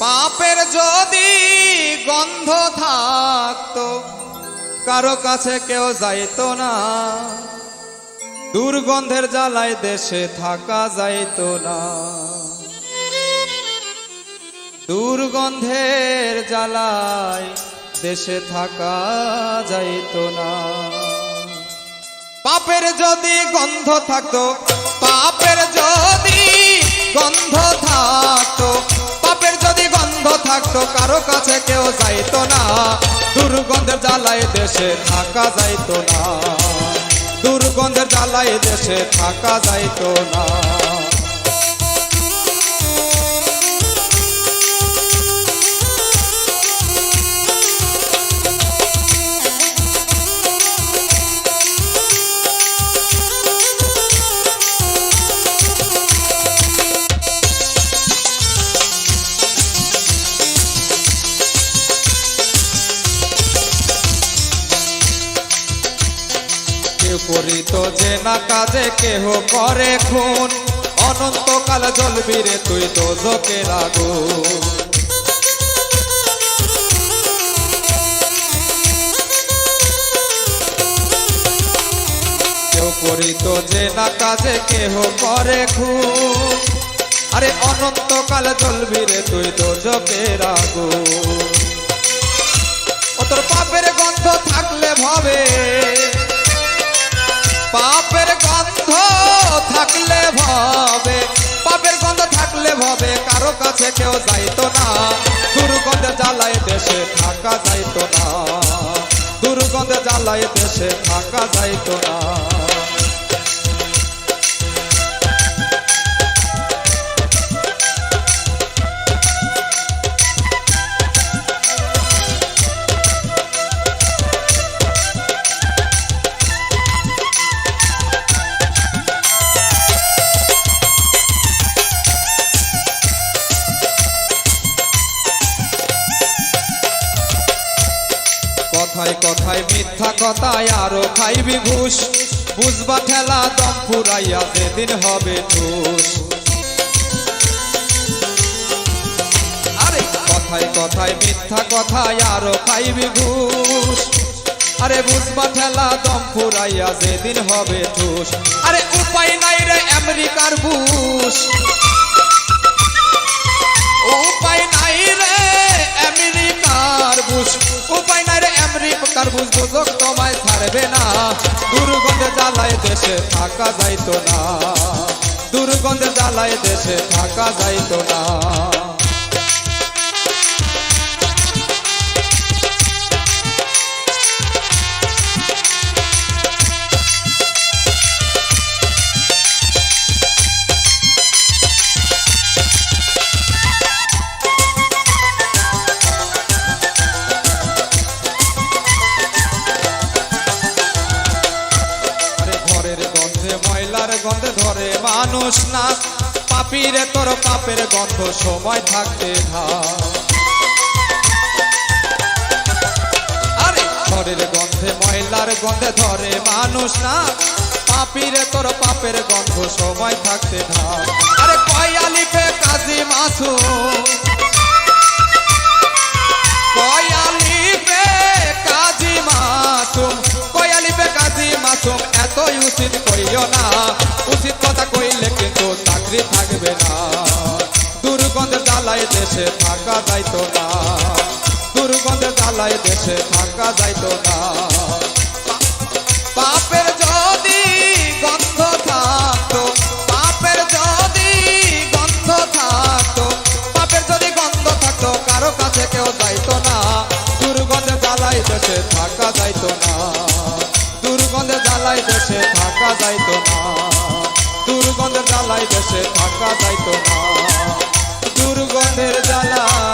পাপের যদি গন্ধ থাকতো, কারও কাছে কেউ যাইতো না। দুর্গন্ধের জ্বালায় দেশে থাকা যাইতো না। দুর্গন্ধের জ্বালায় দেশে থাকা যাইত না। পাপের যদি গন্ধ থাকতো, পাপের যদি গন্ধ থাকতো যদি গন্ধ থাকতো, কারও কাছে কেউ যাইতো না। দুর্গন্ধের জ্বালায় দেশে থাকা যাইতো না। দুর্গন্ধের জ্বালায় দেশে থাকা যাইতো না। করিত যে না কাজে কেহ করে খুন। অনন্তকাল জ্বলবি রে তুই তো জোকের আগুন করিত যে না কাজে কেহ করে খুন। আরে অনন্তকাল জ্বলবি রে তুই তো জোকের আগুন। ও তোর পাপের গন্ধ থাকলে ভাবে পাপের গন্ধ থাকলে ভাবে, পাপের গন্ধ থাকলে ভাবে, কারও কাছে কেউ যাইতো না। দুর্গন্ধে জ্বালায় দেশে থাকা যাইতো না। দুর্গন্ধে জ্বালায় দেশে থাকা যাইতো না। কথায় কথায় মিথ্যা কথায় আরও খাইবি ঘুষ। বুঝবা ঠেলা, দম ফুরাইয়া যেদিন হবে ঠুস। আরে কথায় কথায় মিথ্যা কথায় আরও খাইবি ঘুষ। আরে বুঝবা ঠেলা, দম ফুরাইয়া যেদিন হবে ঠুস। আরে উপায় নাই রে আমেরিকার বুশ। উপায় নাই জ্বালায় দেশে থাকা যাইতো না। দুর্গন্ধ জ্বালায় দেশে থাকা যাইতো না। গন্ধে ধরে মানুষ না। পাপিরে তোর পাপের গন্ধ সময় থাকতে থাক আরে, ঘরের গন্ধে, ময়লার গন্ধে ধরে মানুষ না। পাপিরে তোর পাপের গন্ধ সময় থাকতে থাক আরে কয়ালিপে কাজী মাসু কইও না। উচিত কথা কইলে কিন্তু চাকরি থাকবে না। দুর্গন্ধের জ্বালায় দেশে থাকা যাইতো না। দুর্গন্ধের জ্বালায় দেশে থাকা যাইতো না। পাপের যদি গন্ধ থাকতো, পাপের যদি গন্ধ থাকতো, পাপের যদি গন্ধ থাকতো, কারও কাছে কেউ যাইতো না। দুর্গন্ধে জ্বালাই দেশে থাকা যাইতো না। জ্বালায় দেশে থাকা যাইতো না দুর্গন্ধের জ্বালায় দেশে থাকা যাইতো না দুর্গন্ধের জ্বালা